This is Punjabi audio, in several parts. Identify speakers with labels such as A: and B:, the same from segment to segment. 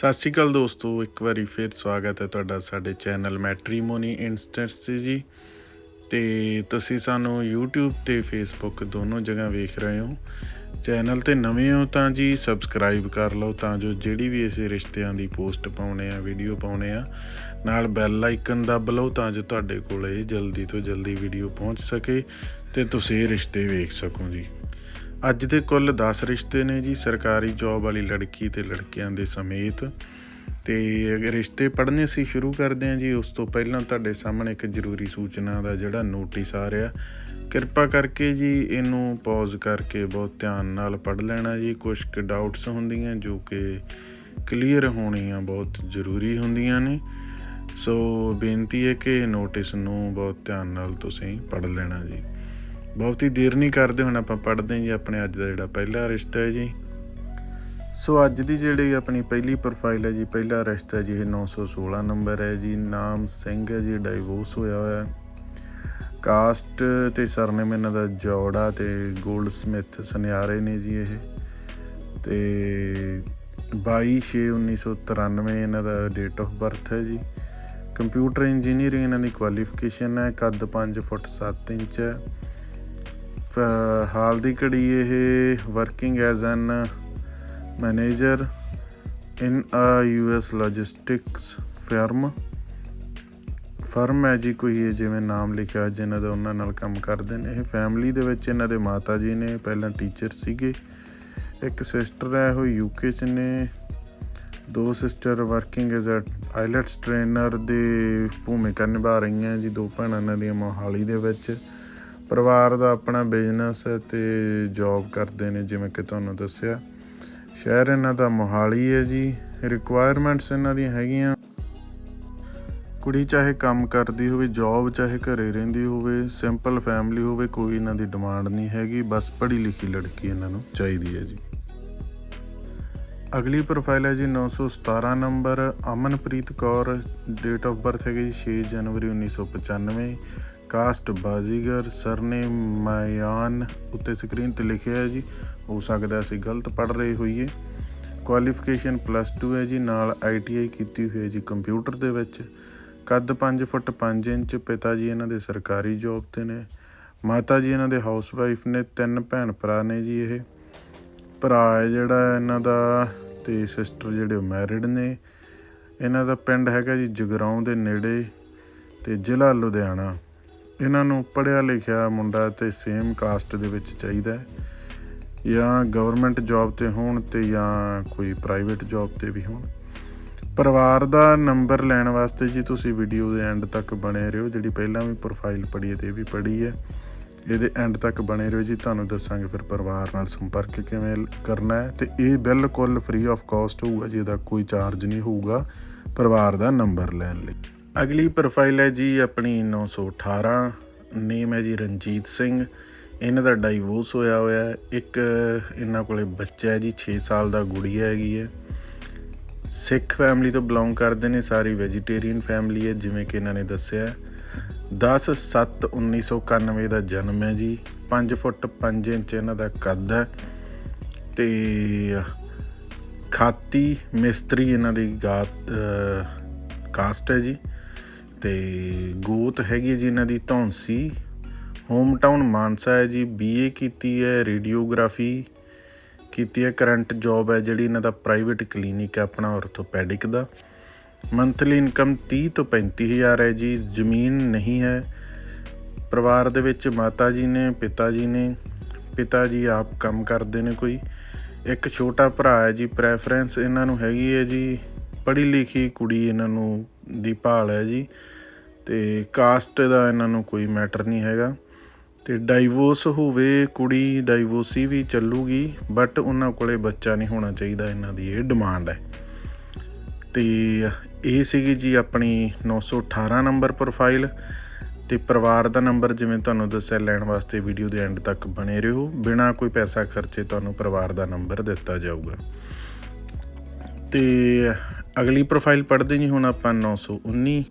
A: ਸਤਿ ਸ਼੍ਰੀ ਅਕਾਲ ਦੋਸਤੋ, ਇੱਕ ਵਾਰੀ ਫਿਰ ਸਵਾਗਤ ਹੈ ਤੁਹਾਡਾ ਸਾਡੇ ਚੈਨਲ ਮੈਟਰੀਮੋਨੀ ਇੰਸਟੈਂਟਸ ਤੇ ਜੀ। ਤੇ ਤੁਸੀਂ ਸਾਨੂੰ YouTube ਤੇ Facebook ਦੋਨੋਂ ਜਗ੍ਹਾ ਵੇਖ ਰਹੇ ਹੋ। ਚੈਨਲ ਤੇ ਨਵੇਂ ਹੋ ਤਾਂ ਜੀ ਸਬਸਕ੍ਰਾਈਬ ਕਰ ਲਓ ਤਾਂ ਜੋ ਜਿਹੜੀ ਵੀ ਅਸੀਂ ਰਿਸ਼ਤਿਆਂ ਦੀ ਪੋਸਟ ਪਾਉਣੇ ਆ, ਵੀਡੀਓ ਪਾਉਣੇ ਆ, ਨਾਲ ਬੈਲ ਆਈਕਨ ਦਬ ਲਓ ਤਾਂ ਜੋ ਤੁਹਾਡੇ ਕੋਲੇ ਜਲਦੀ ਤੋਂ ਜਲਦੀ ਵੀਡੀਓ ਪਹੁੰਚ ਸਕੇ ਤੇ ਤੁਸੀਂ ਰਿਸ਼ਤੇ ਵੇਖ ਸਕੋ ਜੀ। ਅੱਜ ਦੇ ਕੁੱਲ 10 ਰਿਸ਼ਤੇ ਨੇ ਜੀ, ਸਰਕਾਰੀ ਜੌਬ ਵਾਲੀ ਲੜਕੀ ਤੇ ਲੜਕਿਆਂ ਦੇ ਸਮੇਤ। ਤੇ ਅਗਰ ਰਿਸ਼ਤੇ ਪੜ੍ਹਨੇ ਅਸੀਂ ਸ਼ੁਰੂ ਕਰਦੇ ਹਾਂ ਜੀ, ਉਸ ਤੋਂ ਪਹਿਲਾਂ ਤੁਹਾਡੇ ਸਾਹਮਣੇ ਇੱਕ ਜ਼ਰੂਰੀ ਸੂਚਨਾ ਦਾ ਜਿਹੜਾ ਨੋਟਿਸ ਆ ਰਿਹਾ। ਕਿਰਪਾ ਕਰਕੇ ਜੀ, ਇਹਨੂੰ ਪੌਜ਼ ਕਰਕੇ ਬਹੁਤ ਧਿਆਨ ਨਾਲ ਪੜ੍ਹ ਲੈਣਾ ਜੀ। ਕੁਝ ਕੁ ਡਾਊਟਸ ਹੁੰਦੀਆਂ ਜੋ ਕਿ ਕਲੀਅਰ ਹੋਣੀਆਂ ਬਹੁਤ ਜ਼ਰੂਰੀ ਹੁੰਦੀਆਂ ਨੇ। ਸੋ ਬੇਨਤੀ ਹੈ ਕਿ ਨੋਟਿਸ ਨੂੰ ਬਹੁਤ ਧਿਆਨ ਨਾਲ ਤੁਸੀਂ ਪੜ੍ਹ ਲੈਣਾ ਜੀ। ਬਹੁਤੀ ਦੇਰ ਨਹੀਂ ਕਰਦੇ, ਹੁਣ ਆਪਾਂ ਪੜ੍ਹਦੇ ਹਾਂ ਜੀ ਆਪਣੇ ਅੱਜ ਦਾ ਜਿਹੜਾ ਪਹਿਲਾ ਰਿਸ਼ਤਾ ਹੈ ਜੀ। ਸੋ ਅੱਜ ਦੀ ਜਿਹੜੀ ਆਪਣੀ ਪਹਿਲੀ ਪ੍ਰੋਫਾਈਲ ਹੈ ਜੀ, ਪਹਿਲਾ ਰਿਸ਼ਤਾ ਜੀ, ਇਹ 916 ਨੰਬਰ ਹੈ ਜੀ। ਨਾਮ ਸਿੰਘ ਹੈ ਜੀ ਡਾਈਵੋਰਸ ਹੋਇਆ ਹੋਇਆ ਕਾਸਟ ਤੇ ਸਰਨੇਮ ਇਹਨਾਂ ਦਾ ਜੋੜਾ ਤੇ ਗੋਲਡ ਸਮਿਥ ਸੁਨਿਆਰੇ ਨੇ ਜੀ ਇਹ। ਤੇ 22/6/1993 ਇਹਨਾਂ ਦਾ ਡੇਟ ਆਫ ਬਰਥ ਹੈ ਜੀ। ਕੰਪਿਊਟਰ ਇੰਜੀਨੀਅਰਿੰਗ ਇਹਨਾਂ ਦੀ ਕੁਆਲੀਫਿਕੇਸ਼ਨ ਹੈ, ਕੱਦ 5 ਫੁੱਟ 7 ਇੰਚ ਹੈ। ਹਾਲ ਦੀ ਘੜੀ ਇਹ working as an manager in a US logistics firm firm ਹੈ ਜੀ ਕੋਈ ਇਹ ਜਿਵੇਂ ਨਾਮ ਲਿਖਿਆ, ਜਿਨ੍ਹਾਂ ਦਾ ਉਹਨਾਂ ਨਾਲ ਕੰਮ ਕਰਦੇ ਨੇ। ਇਹ ਫੈਮਿਲੀ ਦੇ ਵਿੱਚ ਇਹਨਾਂ ਦੇ ਮਾਤਾ ਜੀ ਨੇ, ਪਹਿਲਾਂ ਟੀਚਰ ਸੀਗੇ। ਇੱਕ ਸਿਸਟਰ ਹੈ, ਉਹ ਯੂਕੇ ਚ ਨੇ। ਦੋ sister working as uh IELTS trainer ਦੇ ਭੂਮਿਕਾ ਨਿਭਾ ਰਹੀਆਂ ਜੀ, ਦੋ ਭੈਣਾਂ ਇਹਨਾਂ ਦੀਆਂ ਮੋਹਾਲੀ ਦੇ ਵਿੱਚ। ਪਰਿਵਾਰ ਦਾ ਆਪਣਾ ਬਿਜ਼ਨਸ ਹੈ ਤੇ ਜੌਬ ਕਰਦੇ ਨੇ, ਜਿਵੇਂ ਕਿ ਤੁਹਾਨੂੰ ਦੱਸਿਆ। ਸ਼ਹਿਰ ਇਹਨਾਂ ਦਾ ਮੋਹਾਲੀ ਹੈ ਜੀ। ਰਿਕੁਆਇਰਮੈਂਟਸ ਇਹਨਾਂ ਦੀਆਂ ਹੈਗੀਆਂ। ਕੁੜੀ ਚਾਹੇ ਕੰਮ ਕਰਦੀ ਹੋਵੇ ਜੌਬ ਚਾਹੇ ਘਰੇ ਰਹਿੰਦੀ ਹੋਵੇ ਸਿੰਪਲ ਫੈਮਿਲੀ ਹੋਵੇ, ਕੋਈ ਇਹਨਾਂ ਦੀ ਡਿਮਾਂਡ ਨਹੀਂ ਹੈਗੀ। ਬਸ ਪੜ੍ਹੀ ਲਿਖੀ ਲੜਕੀ ਇਹਨਾਂ ਨੂੰ ਚਾਹੀਦੀ ਹੈ ਜੀ। ਅਗਲੀ ਪ੍ਰੋਫਾਈਲ ਹੈ ਜੀ 917 number. Amanpreet Kaur date of birth ਹੈਗੀ ਜੀ 6 ਜਨਵਰੀ 1995 ਕਾਸਟ ਬਾਜ਼ੀਗਰ ਸਰਨੇਮ ਮਾਇਆਨ ਉੱਤੇ ਸਕਰੀਨ ਤੇ ਲਿਖਿਆ ਹੈ ਜੀ। ਹੋ ਸਕਦਾ ਅਸੀਂ ਗਲਤ ਪੜ੍ਹ ਰਹੇ ਹੋਈਏ। ਕੁਆਲੀਫਿਕੇਸ਼ਨ ਪਲੱਸ 2 ਹੈ ਜੀ, ਨਾਲ ਆਈਟੀਆਈ ਕੀਤੀ ਹੋਈ ਹੈ ਜੀ ਕੰਪਿਊਟਰ ਦੇ ਵਿੱਚ। ਕੱਦ 5 ਫੁੱਟ 5 ਇੰਚ, ਪਿਤਾ ਜੀ ਇਹਨਾਂ ਦੇ ਸਰਕਾਰੀ ਜੌਬ ਤੇ ਨੇ। ਮਾਤਾ ਜੀ ਇਹਨਾਂ ਦੇ ਹਾਊਸ ਵਾਈਫ ਨੇ, ਤਿੰਨ ਭੈਣ ਭਰਾ ਨੇ ਜੀ ਇਹ। ਭਰਾ ਹੈ ਜਿਹੜਾ ਇਹਨਾਂ ਦਾ ਤੇ ਸਿਸਟਰ ਜਿਹੜੇ ਮੈਰਿਡ ਨੇ। ਇਹਨਾਂ ਦਾ ਪਿੰਡ ਹੈਗਾ ਜੀ ਜਗਰਾਉਂ ਦੇ ਨੇੜੇ ਤੇ ਜ਼ਿਲ੍ਹਾ ਲੁਧਿਆਣਾ। ਇਹਨਾਂ ਨੂੰ ਪੜ੍ਹਿਆ ਲਿਖਿਆ ਮੁੰਡਾ ਤੇ ਸੇਮ ਕਾਸਟ ਦੇ ਵਿੱਚ ਚਾਹੀਦਾ ਹੈ। ਜਾਂ ਗਵਰਨਮੈਂਟ ਜੌਬ ਤੇ ਹੋਣ ਤੇ ਜਾਂ ਕੋਈ ਪ੍ਰਾਈਵੇਟ ਜੌਬ ਤੇ ਵੀ ਹੋਣ। ਪਰਿਵਾਰ ਦਾ ਨੰਬਰ ਲੈਣ ਵਾਸਤੇ ਜੀ ਤੁਸੀਂ ਵੀਡੀਓ ਦੇ ਐਂਡ ਤੱਕ ਬਣੇ ਰਹੋ। ਜਿਹੜੀ ਪਹਿਲਾਂ ਵੀ ਪ੍ਰੋਫਾਈਲ ਪੜ੍ਹੀ ਹੈ ਤੇ ਇਹ ਵੀ ਪੜ੍ਹੀ ਹੈ। ਇਹਦੇ ਐਂਡ ਤੱਕ ਬਣੇ ਰਹੋ ਜੀ। ਤੁਹਾਨੂੰ ਦੱਸਾਂਗੇ ਫਿਰ ਪਰਿਵਾਰ ਨਾਲ ਸੰਪਰਕ ਕਿਵੇਂ ਕਰਨਾ ਹੈ। ਤੇ ਇਹ ਬਿਲਕੁਲ ਫ੍ਰੀ ਆਫ ਕਾਸਟ ਹੋਊਗਾ ਜੀ ਇਹਦਾ ਕੋਈ ਚਾਰਜ ਨਹੀਂ ਹੋਊਗਾ। ਪਰਿਵਾਰ ਦਾ ਨੰਬਰ ਲੈਣ ਲਈ। ਅਗਲੀ ਪ੍ਰੋਫਾਈਲ ਹੈ ਜੀ ਆਪਣੀ 918 ਨੇਮ ਹੈ ਜੀ ਰਣਜੀਤ ਸਿੰਘ। ਇਹਨਾਂ ਦਾ ਡਾਈਵੋਰਸ ਹੋਇਆ ਹੋਇਆ ਹੈ। ਇੱਕ ਇਹਨਾਂ ਕੋਲੇ ਬੱਚਾ ਹੈ ਜੀ 6 ਸਾਲ ਦਾ ਗੁੜੀਆ ਹੈਗੀ ਹੈ। ਸਿੱਖ ਫੈਮਿਲੀ ਤੋਂ ਬਿਲੋਂਗ ਕਰਦੇ ਨੇ, ਸਾਰੀ ਵੈਜੀਟੇਰੀਅਨ ਫੈਮਿਲੀ ਹੈ, ਜਿਵੇਂ ਕਿ ਇਹਨਾਂ ਨੇ ਦੱਸਿਆ 10 7 1991 ਦਾ ਜਨਮ ਹੈ ਜੀ। 5 ਫੁੱਟ 5 ਇੰਚ ਇਹਨਾਂ ਦਾ ਕੱਦ ਹੈ। ਤੇ ਖਾਤੀ ਮਿਸਤਰੀ ਇਹਨਾਂ ਦੀ ਗਾਤ ਕਾਸਟ ਹੈ ਜੀ। ਤੇ ਗੋਤ ਹੈਗੀ ਹੈ ਜੀ ਇਹਨਾਂ ਦੀ, ਧੌਂਸੀ। ਹੋਮ ਟਾਊਨ ਮਾਨਸਾ ਹੈ ਜੀ ਬੀਏ ਕੀਤੀ ਹੈ ਰੇਡੀਓਗ੍ਰਾਫੀ ਕੀਤੀ ਹੈ ਕਰੰਟ ਜੌਬ ਹੈ ਜਿਹੜੀ ਇਹਨਾਂ ਦਾ ਪ੍ਰਾਈਵੇਟ ਕਲੀਨਿਕ ਹੈ ਆਪਣਾ ਆਰਥੋਪੈਡਿਕ ਦਾ। ਮੰਥਲੀ ਇਨਕਮ 30 ਤੋਂ 35000 ਹੈ ਜੀ, ਜ਼ਮੀਨ ਨਹੀਂ ਹੈ। ਪਰਿਵਾਰ ਦੇ ਵਿੱਚ ਮਾਤਾ ਜੀ ਨੇ, ਪਿਤਾ ਜੀ ਨੇ, ਪਿਤਾ ਜੀ ਆਪ ਕੰਮ ਕਰਦੇ ਨੇ ਕੋਈ। ਇੱਕ ਛੋਟਾ ਭਰਾ ਹੈ ਜੀ ਪ੍ਰੈਫਰੈਂਸ ਇਹਨਾਂ ਨੂੰ ਹੈਗੀ ਹੈ ਜੀ, ਪੜ੍ਹੀ ਲਿਖੀ ਕੁੜੀ ਇਹਨਾਂ ਨੂੰ ਦੀ ਭਾਲ ਹੈ ਜੀ। ਤੇ ਕਾਸਟ ਦਾ ਇਹਨਾਂ ਨੂੰ ਕੋਈ ਮੈਟਰ ਨਹੀਂ ਹੈਗਾ। ਤੇ ਡਾਈਵੋਰਸ ਹੋਵੇ, ਕੁੜੀ ਡਾਈਵੋਰਸੀ ਵੀ ਚੱਲੂਗੀ ਬਟ ਉਹਨਾਂ ਕੋਲੇ ਬੱਚਾ ਨਹੀਂ ਹੋਣਾ ਚਾਹੀਦਾ, ਇਹਨਾਂ ਦੀ ਇਹ ਡਿਮਾਂਡ ਹੈ। ਤੇ ਇਹ ਸੀਗੀ ਜੀ ਆਪਣੀ 918 ਨੰਬਰ ਪ੍ਰੋਫਾਈਲ ਤੇ ਪਰਿਵਾਰ ਦਾ ਨੰਬਰ ਜਿਵੇਂ ਤੁਹਾਨੂੰ ਦੱਸਿਆ, ਲੈਣ ਵਾਸਤੇ ਵੀਡੀਓ ਦੇ ਐਂਡ ਤੱਕ ਬਣੇ ਰਹੋ। ਬਿਨਾ ਕੋਈ ਪੈਸਾ ਖਰਚੇ ਤੁਹਾਨੂੰ ਪਰਿਵਾਰ ਦਾ ਨੰਬਰ ਦਿੱਤਾ ਜਾਊਗਾ। ਤੇ ਅਗਲੀ ਪ੍ਰੋਫਾਈਲ ਪੜ੍ਹਦੇ ਜੀ ਹੁਣ ਆਪਾਂ 919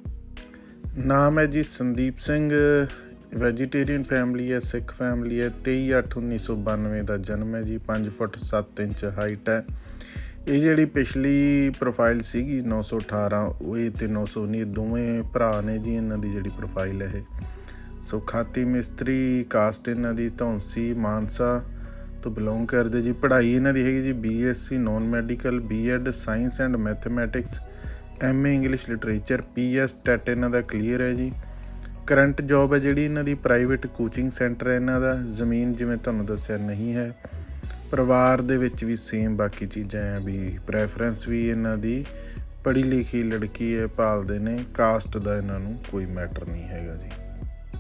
A: ਨਾਮ ਹੈ ਜੀ ਸੰਦੀਪ ਸਿੰਘ ਵੈਜੀਟੇਰੀਅਨ ਫੈਮਿਲੀ ਹੈ, ਸਿੱਖ ਫੈਮਿਲੀ ਹੈ 23/8/1992 ਦਾ ਜਨਮ ਹੈ ਜੀ 5 ਫੁੱਟ 7 ਇੰਚ ਹਾਈਟ ਹੈ। ਇਹ ਜਿਹੜੀ ਪਿਛਲੀ ਪ੍ਰੋਫਾਈਲ ਸੀਗੀ 918 ਉਹ ਇਹ ਤੇ 919 ਇਹ ਦੋਵੇਂ ਭਰਾ ਨੇ ਜੀ ਇਹਨਾਂ ਦੀ ਜਿਹੜੀ ਪ੍ਰੋਫਾਈਲ ਹੈ ਇਹ। ਸੋ ਖਾਤੀ ਮਿਸਤਰੀ ਕਾਸਟ ਇਹਨਾਂ ਦੀ ਧੌਂਸੀ, ਮਾਨਸਾ। ਤੋਂ ਬਿਲੋਂਗ ਕਰਦੇ ਜੀ। ਪੜ੍ਹਾਈ ਇਹਨਾਂ ਦੀ ਹੈਗੀ ਜੀ BSc non medical BEd science and mathematics MA English literature PS TET ਇਹਨਾਂ ਦਾ ਕਲੀਅਰ ਹੈ ਜੀ। ਕਰੰਟ ਜੌਬ ਹੈ ਜਿਹੜੀ ਇਹਨਾਂ ਦੀ ਪ੍ਰਾਈਵੇਟ ਕੋਚਿੰਗ ਸੈਂਟਰ ਹੈ ਇਹਨਾਂ ਦਾ। ਜ਼ਮੀਨ ਜਿਵੇਂ ਤੁਹਾਨੂੰ ਦੱਸਿਆ ਨਹੀਂ ਹੈ। ਪਰਿਵਾਰ ਦੇ ਵਿੱਚ ਵੀ ਸੇਮ ਬਾਕੀ ਚੀਜ਼ਾਂ ਆ ਵੀ ਪ੍ਰੈਫਰੈਂਸ ਵੀ ਇਹਨਾਂ ਦੀ। ਪੜ੍ਹੀ ਲਿਖੀ ਲੜਕੀ ਹੈ ਭਾਲਦੇ ਨੇ। ਕਾਸਟ ਦਾ ਇਹਨਾਂ ਨੂੰ ਕੋਈ ਮੈਟਰ ਨਹੀਂ ਹੈਗਾ ਜੀ।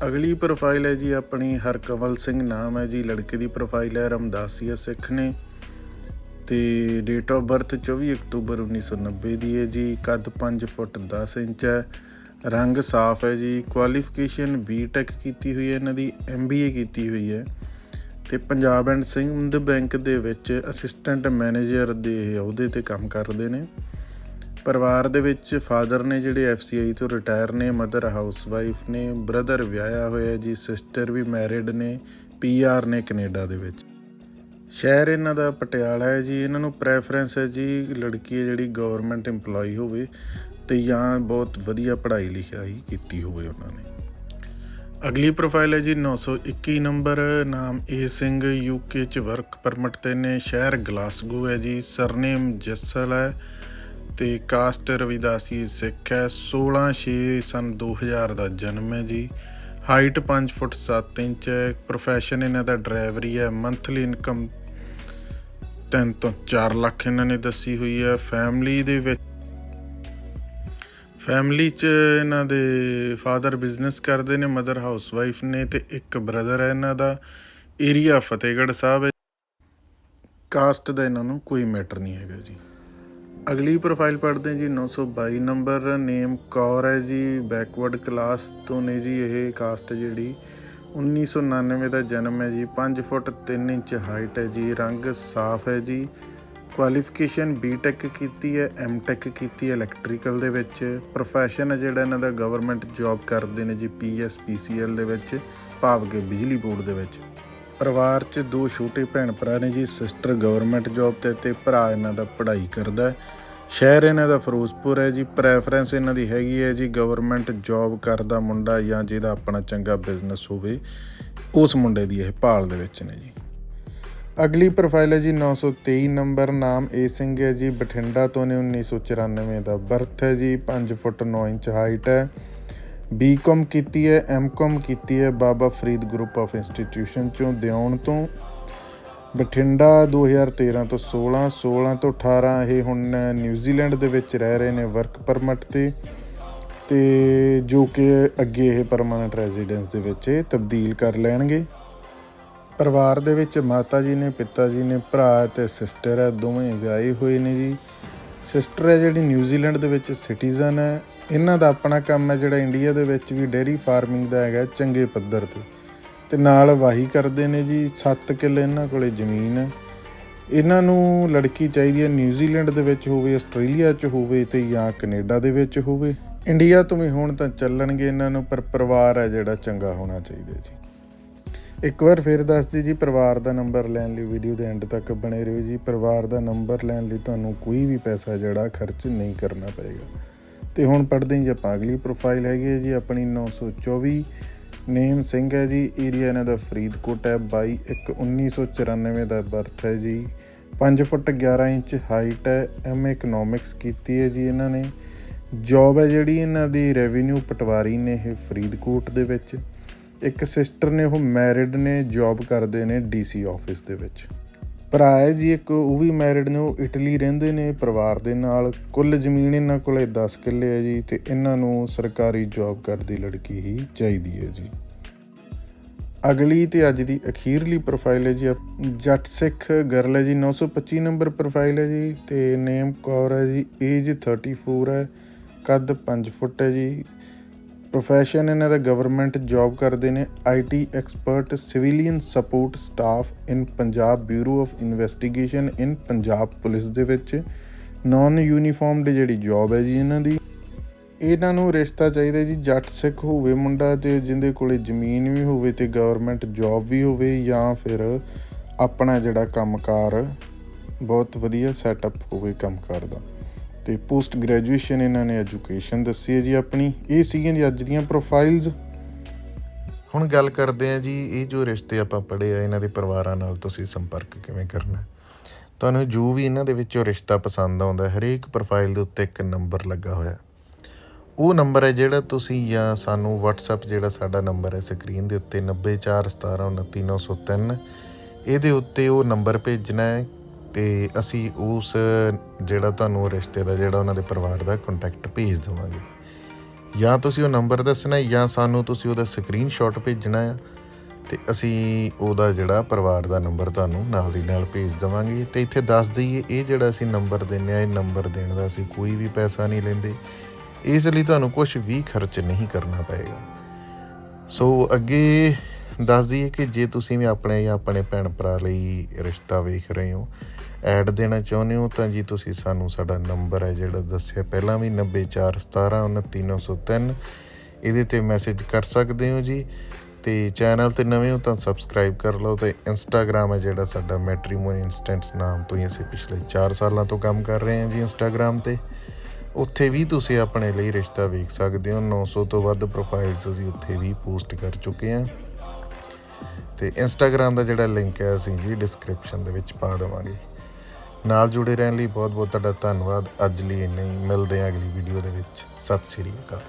A: ਅਗਲੀ ਪ੍ਰੋਫਾਈਲ ਹੈ ਜੀ ਆਪਣੀ ਹਰਕਵਲ ਸਿੰਘ ਨਾਮ ਹੈ ਜੀ, ਲੜਕੇ ਦੀ ਪ੍ਰੋਫਾਈਲ ਹੈ ਰਮਦਾਸੀਆ ਸਿੱਖ ਨੇ। ਤੇ ਡੇਟ ਆਫ ਬਰਥ 24 ਅਕਤੂਬਰ 1990 ਦੀ ਹੈ ਜੀ, ਕੱਦ 5 ਫੁੱਟ 10 ਇੰਚ ਹੈ, ਰੰਗ ਸਾਫ਼ ਹੈ ਜੀ ਕੁਆਲੀਫਿਕੇਸ਼ਨ ਬੀਟੈਕ ਕੀਤੀ ਹੋਈ ਹੈ, ਇਹਨਾਂ ਦੀ ਐਮਬੀਏ ਕੀਤੀ ਹੋਈ ਹੈ। ਤੇ ਪੰਜਾਬ ਐਂਡ ਸਿੰਧ ਬੈਂਕ ਦੇ ਵਿੱਚ ਅਸਿਸਟੈਂਟ ਮੈਨੇਜਰ ਦੇ ਅਹੁਦੇ ਤੇ ਕੰਮ ਕਰਦੇ ਨੇ। ਪਰਿਵਾਰ ਦੇ ਵਿੱਚ ਫਾਦਰ ਨੇ ਜਿਹੜੇ ਐਫਸੀਆਈ ਤੋਂ ਰਿਟਾਇਰ ਨੇ, ਮਦਰ ਹਾਊਸਵਾਈਫ ਨੇ, ਬ੍ਰਦਰ ਵਿਆਹਿਆ ਹੋਇਆ ਜੀ, ਸਿਸਟਰ ਵੀ ਮੈਰਿਡ ਨੇ ਪੀਆਰ ਨੇ ਕੈਨੇਡਾ ਦੇ ਵਿੱਚ। ਸ਼ਹਿਰ ਇਹਨਾਂ ਦਾ ਪਟਿਆਲਾ ਹੈ ਜੀ, ਇਹਨਾਂ ਨੂੰ ਪ੍ਰੈਫਰੈਂਸ ਹੈ ਜੀ, ਲੜਕੀ ਹੈ ਜਿਹੜੀ ਗਵਰਨਮੈਂਟ EMPLOYE ਹੋਵੇ ਤੇ ਜਾਂ ਬਹੁਤ ਵਧੀਆ ਪੜ੍ਹਾਈ ਲਿਖਾਈ ਕੀਤੀ ਹੋਵੇ ਉਹਨਾਂ ਨੇ। ਅਗਲੀ ਪ੍ਰੋਫਾਈਲ ਹੈ ਜੀ 921 ਨੰਬਰ, ਨਾਮ ਏ ਸਿੰਘ ਯੂਕੇ ਚ ਵਰਕ ਪਰਮਿਟ ਤੇ ਨੇ, ਸ਼ਹਿਰ ਗਲਾਸਗੋ ਹੈ ਜੀ ਸਰਨੇਮ ਜੱਸਲ ਹੈ। ਤੇ ਕਾਸਟ ਰਵਿਦਾਸੀ ਸਿੱਖ ਹੈ। 16 6 ਸਨ 2000 ਦਾ ਜਨਮ ਹੈ ਜੀ। ਹਾਈਟ 5 ਫੁੱਟ 7 ਇੰਚ ਹੈ। ਪ੍ਰੋਫੈਸ਼ਨ ਇਹਨਾਂ ਦਾ ਡਰਾਈਵਰੀ ਹੈ ਮੰਥਲੀ ਇਨਕਮ 3 ਤੋਂ 4 ਲੱਖ ਇਹਨਾਂ ਨੇ ਦੱਸੀ ਹੋਈ ਹੈ। ਫੈਮਿਲੀ ਦੇ ਵਿੱਚ ਫੈਮਿਲੀ ਚ ਇਹਨਾਂ ਦੇ ਫਾਦਰ ਬਿਜ਼ਨਸ ਕਰਦੇ ਨੇ ਮਦਰ ਹਾਊਸ ਵਾਈਫ ਨੇ ਤੇ ਇੱਕ ਬ੍ਰਦਰ ਹੈ ਇਹਨਾਂ ਦਾ। ਏਰੀਆ ਫਤਿਹਗੜ੍ਹ ਸਾਹਿਬ ਹੈ। ਕਾਸਟ ਦਾ ਇਹਨਾਂ ਨੂੰ ਕੋਈ ਮੈਟਰ ਨਹੀਂ ਹੈਗਾ ਜੀ। ਅਗਲੀ ਪ੍ਰੋਫਾਈਲ ਪੜ੍ਹਦੇ ਹਾਂ ਜੀ 922 ਨੰਬਰ ਨੇਮ ਕੌਰ ਹੈ ਜੀ ਬੈਕਵਰਡ ਕਲਾਸ ਤੋਂ ਨੇ ਜੀ ਇਹ ਕਾਸਟ ਜਿਹੜੀ। 1999 ਦਾ ਜਨਮ ਹੈ ਜੀ 5 ਫੁੱਟ 3 ਇੰਚ ਹਾਈਟ ਹੈ ਜੀ, ਰੰਗ ਸਾਫ਼ ਹੈ ਜੀ। ਕੁਆਲੀਫਿਕੇਸ਼ਨ ਬੀਟੈਕ ਕੀਤੀ ਹੈ ਐਮਟੈਕ ਕੀਤੀ ਹੈ ਇਲੈਕਟ੍ਰੀਕਲ ਦੇ ਵਿੱਚ। ਪ੍ਰੋਫੈਸ਼ਨ ਹੈ ਜਿਹੜਾ ਇਹਨਾਂ ਦਾ ਗਵਰਨਮੈਂਟ ਜੌਬ ਕਰਦੇ ਨੇ ਜੀ ਪੀਐਸਪੀਸੀਐਲ ਦੇ ਵਿੱਚ, ਭਾਵ ਕਿ ਬਿਜਲੀ ਬੋਰਡ ਦੇ ਵਿੱਚ। ਪਰਿਵਾਰ 'ਚ ਦੋ ਛੋਟੇ ਭੈਣ ਭਰਾ ਨੇ ਜੀ ਸਿਸਟਰ ਗਵਰਨਮੈਂਟ ਜੌਬ ਤੇ ਤੇ ਭਰਾ ਇਹਨਾਂ ਦਾ ਪੜ੍ਹਾਈ ਕਰਦਾ ਸ਼ਹਿਰ ਇਹਨਾਂ ਦਾ ਫਿਰੋਜ਼ਪੁਰ ਹੈ ਜੀ ਪ੍ਰੈਫਰੈਂਸ ਇਹਨਾਂ ਦੀ ਹੈਗੀ ਹੈ ਜੀ ਗਵਰਨਮੈਂਟ ਜੌਬ ਕਰਦਾ ਮੁੰਡਾ ਜਾਂ ਜਿਹਦਾ ਆਪਣਾ ਚੰਗਾ ਬਿਜ਼ਨਸ ਹੋਵੇ, ਉਸ ਮੁੰਡੇ ਦੀ ਇਹ ਭਾਲ ਦੇ ਵਿੱਚ ਨੇ ਜੀ। ਅਗਲੀ ਪ੍ਰੋਫਾਈਲ ਹੈ ਜੀ 923 ਨੰਬਰ, ਨਾਮ ਏ ਸਿੰਘ ਹੈ ਜੀ, ਬਠਿੰਡਾ ਤੋਂ ਨੇ 1994 ਦਾ ਬਰਥ ਹੈ ਜੀ 5 ਫੁੱਟ 9 ਇੰਚ ਹਾਈਟ ਹੈ। ਬੀਕਾਮ ਕੀਤੀ ਹੈ ਐਮਕਾਮ ਕੀਤੀ ਹੈ, Baba Farid group of institution ਚੋਂ ਦਿਉਣ ਤੋਂ। ਬਠਿੰਡਾ 2013 ਤੋਂ 16 16 ਤੋਂ 18 ਇਹ ਹੁਣ ਨਿਊਜ਼ੀਲੈਂਡ ਦੇ ਵਿੱਚ ਰਹਿ ਰਹੇ ਨੇ ਵਰਕ ਪਰਮਿਟ ਤੇ। ਤੇ ਜੋ ਕਿ ਅੱਗੇ ਇਹ ਪਰਮਾਨੈਂਟ ਰੈਜ਼ੀਡੈਂਸ ਦੇ ਵਿੱਚ ਇਹ ਤਬਦੀਲ ਕਰ ਲੈਣਗੇ। ਪਰਿਵਾਰ ਦੇ ਵਿੱਚ ਮਾਤਾ ਜੀ ਨੇ, ਪਿਤਾ ਜੀ ਨੇ, ਭਰਾ ਤੇ ਸਿਸਟਰ ਹੈ, ਦੋਵੇਂ ਵਿਆਹੇ ਹੋਏ ਨੇ ਜੀ। ਸਿਸਟਰ ਹੈ ਜਿਹੜੀ ਨਿਊਜ਼ੀਲੈਂਡ ਦੇ ਵਿੱਚ ਸਿਟੀਜ਼ਨ ਹੈ। ਇਹਨਾਂ ਦਾ ਆਪਣਾ ਕੰਮ ਹੈ ਜਿਹੜਾ ਇੰਡੀਆ ਦੇ ਵਿੱਚ ਵੀ ਡੇਅਰੀ ਫਾਰਮਿੰਗ ਦਾ ਹੈਗਾ ਚੰਗੇ ਪੱਧਰ ਤੇ। ਤੇ ਨਾਲ ਵਾਹੀ ਕਰਦੇ ਨੇ ਜੀ 7 ਕਿੱਲੇ ਇਹਨਾਂ ਕੋਲੇ ਜ਼ਮੀਨ ਹੈ। ਇਹਨਾਂ ਨੂੰ ਲੜਕੀ ਚਾਹੀਦੀ ਹੈ ਨਿਊਜ਼ੀਲੈਂਡ ਦੇ ਵਿੱਚ ਹੋਵੇ, ਆਸਟ੍ਰੇਲੀਆ 'ਚ ਹੋਵੇ ਤੇ ਜਾਂ ਕੈਨੇਡਾ ਦੇ ਵਿੱਚ ਹੋਵੇ। ਇੰਡੀਆ ਤੋਂ ਵੀ ਹੁਣ ਤਾਂ ਚੱਲਣਗੇ ਇਹਨਾਂ ਨੂੰ, ਪਰ ਪਰਿਵਾਰ ਹੈ ਜਿਹੜਾ ਚੰਗਾ ਹੋਣਾ ਚਾਹੀਦਾ ਜੀ। ਇੱਕ ਵਾਰ ਫਿਰ ਦੱਸ ਜੀ ਜੀ, ਪਰਿਵਾਰ ਦਾ ਨੰਬਰ ਲੈਣ ਲਈ ਵੀਡੀਓ ਦੇ ਐਂਡ ਤੱਕ ਬਣੇ ਰਹੋ ਜੀ। ਪਰਿਵਾਰ ਦਾ ਨੰਬਰ ਲੈਣ ਲਈ ਤੁਹਾਨੂੰ ਕੋਈ ਵੀ ਪੈਸਾ ਜਿਹੜਾ ਖਰਚ ਨਹੀਂ ਕਰਨਾ ਪਏਗਾ। ਤੇ ਹੁਣ ਪੜ੍ਹਦੇ ਹਾਂ ਜੀ ਆਪਾਂ। ਅਗਲੀ ਪ੍ਰੋਫਾਈਲ ਹੈਗੀ ਹੈ ਜੀ ਆਪਣੀ 924 ਨੇਮ ਸਿੰਘ ਹੈ ਜੀ। ਏਰੀਆ ਇਹਨਾਂ ਦਾ ਫਰੀਦਕੋਟ ਹੈ। 22 1 1994 ਦਾ ਬਰਥ ਹੈ ਜੀ। 5 ਫੁੱਟ 11 ਇੰਚ ਹਾਈਟ ਹੈ। ਐਮ ਇਕਨੋਮਿਕਸ ਕੀਤੀ ਹੈ ਜੀ ਇਹਨਾਂ ਨੇ। ਜੌਬ ਹੈ ਜਿਹੜੀ ਇਹਨਾਂ ਦੀ ਰੈਵਨਿਊ ਪਟਵਾਰੀ ਨੇ ਇਹ ਫਰੀਦਕੋਟ ਦੇ ਵਿੱਚ। ਇੱਕ ਸਿਸਟਰ ਨੇ, ਉਹ ਮੈਰਿਡ ਨੇ ਜੌਬ ਕਰਦੇ ਨੇ ਡੀਸੀ ਆਫਿਸ ਦੇ ਵਿੱਚ। ਭਰਾ ਹੈ ਜੀ, ਇੱਕ ਉਹ ਵੀ ਮੈਰਿਡ ਨੇ, ਉਹ ਇਟਲੀ ਰਹਿੰਦੇ ਨੇ, ਪਰਿਵਾਰ ਦੇ ਨਾਲ। ਕੁੱਲ ਜ਼ਮੀਨ ਇਹਨਾਂ ਕੋਲੇ 10 ਕਿੱਲੇ ਹੈ ਜੀ ਤੇ ਇਹਨਾਂ ਨੂੰ ਸਰਕਾਰੀ ਜੌਬ ਕਰਦੀ ਲੜਕੀ ਹੀ ਚਾਹੀਦੀ ਹੈ ਜੀ। ਅਗਲੀ ਤੇ ਅੱਜ ਦੀ ਅਖੀਰਲੀ ਪ੍ਰੋਫਾਈਲ ਹੈ ਜੀ ਅਪ- ਜੱਟ ਸਿੱਖ ਗਰਲ ਹੈ ਜੀ 925 ਨੰਬਰ ਪ੍ਰੋਫਾਈਲ ਹੈ ਜੀ ਤੇ ਨੇਮ ਕੌਰ ਹੈ ਜੀ ਏਜ 34 ਹੈ, ਕੱਦ 5 ਫੁੱਟ ਹੈ ਜੀ। ਪ੍ਰੋਫੈਸ਼ਨ ਇਹਨਾਂ ਦਾ ਗਵਰਨਮੈਂਟ ਜੌਬ ਕਰਦੇ ਨੇ IT expert civilian support staff in Punjab bureau of investigation in Punjab police ਦੇ ਵਿੱਚ। ਨਾਨ ਯੂਨੀਫਾਰਮਡ ਜਿਹੜੀ ਜੌਬ ਹੈ ਜੀ ਇਹਨਾਂ ਦੀ। ਇਹਨਾਂ ਨੂੰ ਰਿਸ਼ਤਾ ਚਾਹੀਦਾ ਜੀ, ਜੱਟ ਸਿੱਖ ਹੋਵੇ ਮੁੰਡਾ ਤੇ ਜਿੰਦੇ ਕੋਲੇ ਜ਼ਮੀਨ ਵੀ ਹੋਵੇ ਤੇ ਗਵਰਨਮੈਂਟ ਜੌਬ ਵੀ ਹੋਵੇ ਜਾਂ ਫਿਰ ਆਪਣਾ ਜਿਹੜਾ ਕੰਮਕਾਰ, ਬਹੁਤ ਵਧੀਆ ਸੈਟਅਪ ਹੋਵੇ ਕੰਮ ਕਰਦਾ ਤੇ ਪੋਸਟ ਗ੍ਰੈਜੂਏਸ਼ਨ ਇਹਨਾਂ ਨੇ ਐਜੂਕੇਸ਼ਨ ਦੱਸੀ ਹੈ ਜੀ ਆਪਣੀ। ਇਹ ਸੀਗੀਆਂ ਜੀ ਅੱਜ ਦੀਆਂ ਪ੍ਰੋਫਾਈਲਸ ਹੁਣ ਗੱਲ ਕਰਦੇ ਆ ਜੀ, ਇਹ ਜੋ ਰਿਸ਼ਤੇ ਆਪਾਂ ਪੜ੍ਹੇ ਆ, ਇਹਨਾਂ ਦੇ ਪਰਿਵਾਰਾਂ ਨਾਲ ਤੁਸੀਂ ਸੰਪਰਕ ਕਿਵੇਂ ਕਰਨਾ? ਤੁਹਾਨੂੰ ਜੋ ਵੀ ਇਹਨਾਂ ਦੇ ਵਿੱਚੋਂ ਰਿਸ਼ਤਾ ਪਸੰਦ ਆਉਂਦਾ, ਹਰੇਕ ਪ੍ਰੋਫਾਈਲ ਦੇ ਉੱਤੇ ਇੱਕ ਨੰਬਰ ਲੱਗਾ ਹੋਇਆ। ਉਹ ਨੰਬਰ ਹੈ ਜਿਹੜਾ ਤੁਸੀਂ ਜਾਂ ਸਾਨੂੰ WhatsApp ਜਿਹੜਾ ਸਾਡਾ ਨੰਬਰ ਹੈ ਸਕਰੀਨ ਦੇ ਉੱਤੇ 9417293903 ਇਹਦੇ ਉੱਤੇ ਉਹ ਨੰਬਰ ਭੇਜਣਾ ਹੈ ਤੇ ਅਸੀਂ ਉਸ ਜਿਹੜਾ ਤੁਹਾਨੂੰ ਉਹ ਰਿਸ਼ਤੇ ਦਾ, ਜਿਹੜਾ ਉਹਨਾਂ ਦੇ ਪਰਿਵਾਰ ਦਾ ਕੰਟੈਕਟ ਭੇਜ ਦੇਵਾਂਗੇ। ਜਾਂ ਤੁਸੀਂ ਉਹ ਨੰਬਰ ਦੱਸਣਾ ਜਾਂ ਸਾਨੂੰ ਤੁਸੀਂ ਉਹਦਾ ਸਕਰੀਨਸ਼ਾਟ ਭੇਜਣਾ ਹੈ ਤੇ ਅਸੀਂ ਉਹਦਾ ਜਿਹੜਾ ਪਰਿਵਾਰ ਦਾ ਨੰਬਰ ਤੁਹਾਨੂੰ ਨਾਲ ਦੀ ਨਾਲ ਭੇਜ ਦੇਵਾਂਗੇ। ਤੇ ਇੱਥੇ ਦੱਸ ਦਈਏ, ਇਹ ਜਿਹੜਾ ਅਸੀਂ ਨੰਬਰ ਦਿੰਨੇ ਆ ਇਹ ਨੰਬਰ ਦੇਣ ਦਾ ਅਸੀਂ ਕੋਈ ਵੀ ਪੈਸਾ ਨਹੀਂ ਲੈਂਦੇ। ਇਸ ਲਈ ਤੁਹਾਨੂੰ ਕੁਝ ਵੀ ਖਰਚ ਨਹੀਂ ਕਰਨਾ ਪਏਗਾ। ਸੋ ਅੱਗੇ ਦੱਸ ਦਈਏ ਕਿ ਜੇ ਤੁਸੀਂ ਵੀ ਆਪਣੇ ਜਾਂ ਆਪਣੇ ਭੈਣ ਭਰਾ ਲਈ ਰਿਸ਼ਤਾ ਵੇਖ ਰਹੇ ਹੋ ਐਡ ਦੇਣਾ ਚਾਹੁੰਦੇ ਹੋ ਤਾਂ ਜੀ ਤੁਸੀਂ ਸਾਨੂੰ ਸਾਡਾ ਨੰਬਰ ਹੈ ਜਿਹੜਾ ਦੱਸਿਆ ਪਹਿਲਾਂ ਵੀ 9417293903 ਇਹਦੇ ਤੇ ਮੈਸੇਜ ਕਰ ਸਕਦੇ ਹੋ ਜੀ। ਤੇ ਚੈਨਲ ਤੇ ਨਵੇਂ ਹੋ ਤਾਂ ਸਬਸਕ੍ਰਾਈਬ ਕਰ ਲਓ ਤੇ ਇੰਸਟਾਗ੍ਰam ਹੈ ਜਿਹੜਾ ਸਾਡਾ ਮੈਟਰੀਮੋਨੀ ਇਨਸਟੈਂਟਸ ਨਾਮ ਤੋਂ ਹੀ ਅਸੀਂ ਪਿਛਲੇ 4 ਸਾਲਾਂ ਤੋਂ ਕੰਮ ਕਰ ਰਹੇ ਹਾਂ ਜੀ ਇੰਸਟਾਗ੍ਰam ਤੇ। ਉੱਥੇ ਵੀ ਤੁਸੀਂ ਆਪਣੇ ਲਈ ਰਿਸ਼ਤਾ ਵੇਖ ਸਕਦੇ ਹੋ। 900 ਤੋਂ ਵੱਧ ਪ੍ਰੋਫਾਈਲਸ ਅਸੀਂ ਉੱਥੇ ਵੀ ਪੋਸਟ ਕਰ ਚੁੱਕੇ ਹਾਂ। ਤੇ ਇੰਸਟਾਗ੍ਰam ਦਾ ਜਿਹੜਾ ਲਿੰਕ ਹੈ ਅਸੀਂ ਜੀ ਡਿਸਕ੍ਰਿਪਸ਼ਨ ਦੇ ਵਿੱਚ ਪਾ ਦੇਵਾਂਗੇ। ਨਾਲ ਜੁੜੇ ਰਹਿਣ ਲਈ ਬਹੁਤ ਬਹੁਤ ਤੁਹਾਡਾ ਧੰਨਵਾਦ। ਅੱਜ ਲਈ ਇੰਨਾ ਹੀ। ਮਿਲਦੇ ਹਾਂ ਅਗਲੀ ਵੀਡੀਓ ਦੇ ਵਿੱਚ। ਸਤਿ ਸ਼੍ਰੀ ਅਕਾਲ।